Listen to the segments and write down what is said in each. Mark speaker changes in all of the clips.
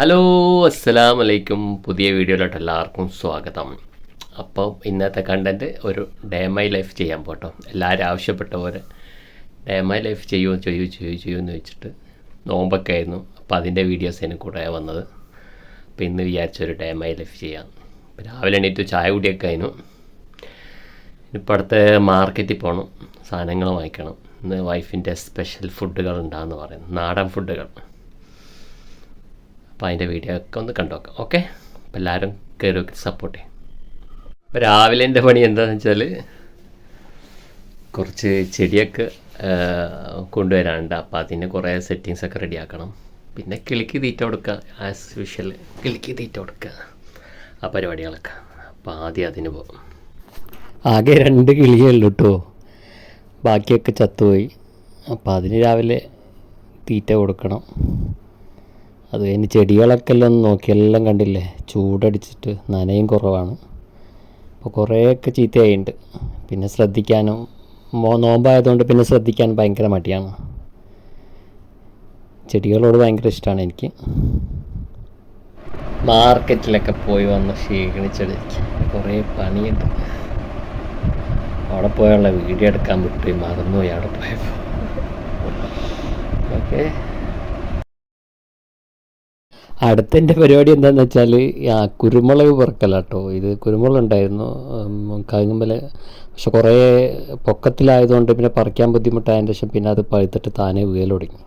Speaker 1: Hello അസ്സലാം വലൈക്കും പുതിയ വീഡിയോയിലോട്ട് എല്ലാവർക്കും സ്വാഗതം. അപ്പം ഇന്നത്തെ കണ്ടന്റ് ഒരു ഡേ മൈ ലൈഫ് ചെയ്യാൻ പോട്ടോ. എല്ലാവരും ആവശ്യപ്പെട്ട പോലെ ഡേ മൈ ലൈഫ് ചെയ്യുമോ ചെയ്യൂ ചെയ്യൂ ചെയ്യൂ എന്ന് വെച്ചിട്ട് നോമ്പൊക്കെ ആയിരുന്നു. അപ്പോൾ അതിന്റെ വീഡിയോസ് എനിക്ക് കൂടെ വന്നത്. അപ്പോൾ ഇന്ന് വിചാരിച്ചൊരു ഡേ മൈ ലൈഫ് ചെയ്യാം. രാവിലെ എണീറ്റ് ചായ കുടിയൊക്കെ ആയിരുന്നു ഇപ്പോൾ അടുത്ത് മാർക്കറ്റിൽ പോകണം സാധനങ്ങൾ വാങ്ങിക്കണം. ഇന്ന് വൈഫിന്റെ സ്പെഷ്യൽ ഫുഡുകൾ ഉണ്ടാകുന്ന പറയുന്നത് നാടൻ ഫുഡുകൾ അപ്പോൾ അതിന്റെ വീഡിയോ ഒക്കെ ഒന്ന് കണ്ടുനോക്കാം ഓക്കെ അപ്പോൾ എല്ലാവരും കയറി സപ്പോർട്ട് ചെയ്യും. അപ്പോൾ രാവിലെ എന്റെ പണി എന്താണെന്ന് വെച്ചാൽ കുറച്ച് ചെടിയൊക്കെ കൊണ്ടുവരാനുണ്ട്. അപ്പോൾ അതിന് കുറേ സെറ്റിങ്സ് ഒക്കെ റെഡിയാക്കണം പിന്നെ കിളിക്ക് തീറ്റ കൊടുക്കുക ആസ് യൂഷ്വൽ കിളിക്ക് തീറ്റ കൊടുക്കുക ആ പരിപാടികളൊക്കെ. അപ്പോൾ ആദ്യം അതിന് പോകും ആകെ രണ്ട് കിളിയേ ഉള്ളൂ കേട്ടോ ബാക്കിയൊക്കെ ചത്തുപോയി. അപ്പോൾ അതിന് രാവിലെ തീറ്റ കൊടുക്കണം. അത് കഴിഞ്ഞ് ചെടികളൊക്കെ എല്ലാം നോക്കി എല്ലാം കണ്ടില്ലേ? ചൂടടിച്ചിട്ട് നനയും കുറവാണ്. അപ്പോൾ കുറേയൊക്കെ ചീത്തയായിട്ടുണ്ട് പിന്നെ ശ്രദ്ധിക്കാനും മോ നോമ്പായതുകൊണ്ട് പിന്നെ ശ്രദ്ധിക്കാൻ ഭയങ്കര മടിയാണ്. ചെടികളോട് ഭയങ്കര ഇഷ്ടമാണ് എനിക്ക്. മാർക്കറ്റിലൊക്കെ പോയി വന്ന് ക്ഷീണിച്ചെടുക്ക് കുറേ പണിയുണ്ട്. അവിടെ പോയുള്ള വീഡിയോ എടുക്കാൻ വിട്ടു മറന്നുപോയി അവിടെ പോയപ്പോൾ ഓക്കെ. അടുത്ത എന്റെ പരിപാടി എന്താണെന്ന് വെച്ചാൽ ആ കുരുമുളക് പെറുക്കലാട്ടോ. ഇത് കുരുമുളക് ഉണ്ടായിരുന്നു. കഴിഞ്ഞമ്പൽ പക്ഷെ കുറേ പൊക്കത്തിലായതുകൊണ്ട് പിന്നെ പറിക്കാൻ ബുദ്ധിമുട്ടായതിന് ശേഷം പിന്നെ അത് പഴുത്തിട്ട് താനേ വീഴൽ തുടങ്ങി.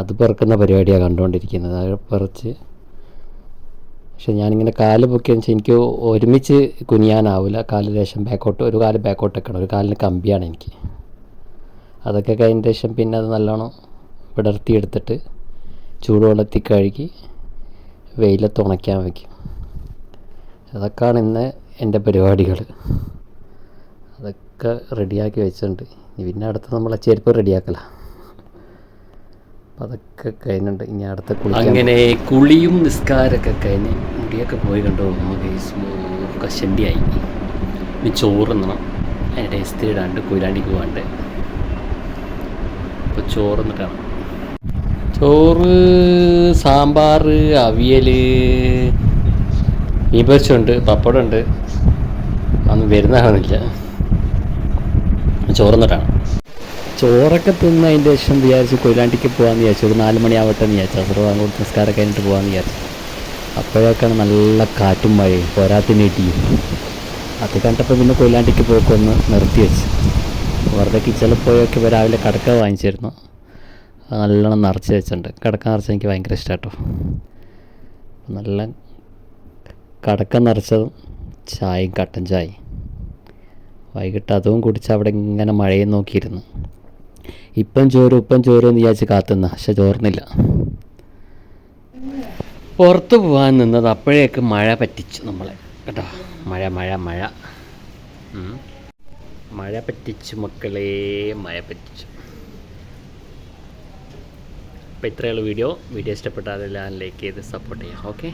Speaker 1: അത് പെറുക്കുന്ന പരിപാടിയാണ് കണ്ടുകൊണ്ടിരിക്കുന്നത്. അത് പറിച്ച് പക്ഷെ ഞാനിങ്ങനെ കാൽ പൊക്കിയെന്ന് വെച്ചാൽ എനിക്ക് ഒരുമിച്ച് കുനിയാനാവില്ല കാൽ ദേശം ബാക്കോട്ട് ഒരു കാൽ ബാക്കോട്ടൊക്കെയാണ് ഒരു കാലിന് കമ്പിയാണ് എനിക്ക്. അതൊക്കെ കഴിഞ്ഞ ശേഷം പിന്നെ അത് നല്ലോണം വിടർത്തിയെടുത്തിട്ട് ചൂടുവെള്ളത്തിൽ കഴുകി വെയിലത്ത് ഉണക്കാൻ വയ്ക്കും. അതൊക്കെയാണ് ഇന്ന് എന്റെ പരിപാടികൾ. അതൊക്കെ റെഡിയാക്കി വെച്ചിട്ടുണ്ട്. ഇനി പിന്നെ അടുത്ത് നമ്മളെ ചെരുപ്പ് റെഡിയാക്കല. അതൊക്കെ കഴിഞ്ഞിട്ടുണ്ട്. ഇനി അടുത്ത കുളി അങ്ങനെ കുളിയും നിസ്കാരമൊക്കെ കഴിഞ്ഞ് മുടിയൊക്കെ പോയി കണ്ടു? നമുക്ക് കശണ്ടിയായി ഇനി ചോറുന്നണം. അതിന്റെ ഇസ്തിരി ഇടാണ്ട് കൊയിലാണ്ടിക്ക് പോകാണ്ട് അപ്പോൾ ചോറുന്നിട്ടാണ് ചോറ് സാമ്പാർ അവിയൽ മീൻ പൊരിച്ചുണ്ട് പപ്പടമുണ്ട്. അതൊന്നും വരുന്നതാണെന്നില്ല ചോറുന്നിട്ടാണ് ചോറൊക്കെ തിന്ന് അതിന്റെ ശേഷം വിചാരിച്ച് കൊയിലാണ്ടിക്ക് പോകാമെന്ന് വിചാരിച്ചു. ഒരു നാല് മണിയാവട്ടെ എന്ന് വിചാരിച്ചു. അസുഖം അങ്ങോട്ട് നിസ്കാരം കഴിഞ്ഞിട്ട് പോകാമെന്ന് വിചാരിച്ചു. അപ്പോഴൊക്കെയാണ് നല്ല കാറ്റും മഴയും. പോരാത്തിന് ഇടിയും അത് കണ്ടപ്പോൾ പിന്നെ കൊയിലാണ്ടിക്ക് പോക്കൊന്ന് നിർത്തി വെച്ച് വെറുതെ കിച്ചണിൽ പോയൊക്കെ രാവിലെ കടക്ക വാങ്ങിച്ചിരുന്നു. അത് നല്ലോണം നിറച്ച് വെച്ചിട്ടുണ്ട്. കിടക്ക നിറച്ച് എനിക്ക് ഭയങ്കര ഇഷ്ടം കേട്ടോ നല്ല കടക്ക നിറച്ചതും ചായയും കട്ടൻ ചായയും. വൈകിട്ട് അതും കുടിച്ച് അവിടെ ഇങ്ങനെ മഴയും നോക്കിയിരുന്നു. ഇപ്പം ചോറും ഇപ്പം ചോറും എന്ന് വിചാരിച്ച് കാത്തുന്ന പക്ഷെ ചോർന്നില്ല. പുറത്ത് പോകാൻ നിന്നത് അപ്പോഴേക്ക് മഴ പറ്റിച്ചു നമ്മളെ. കേട്ടോ. മഴ മഴ മഴ. മഴ പറ്റിച്ചു മക്കളെ മഴ പറ്റിച്ചു. അപ്പോൾ ഇത്രയുള്ള വീഡിയോ. വീഡിയോ ഇഷ്ടപ്പെട്ടാൽ എല്ലാം ലൈക്ക് ചെയ്ത് സപ്പോർട്ട് ചെയ്യാം ഓക്കെ?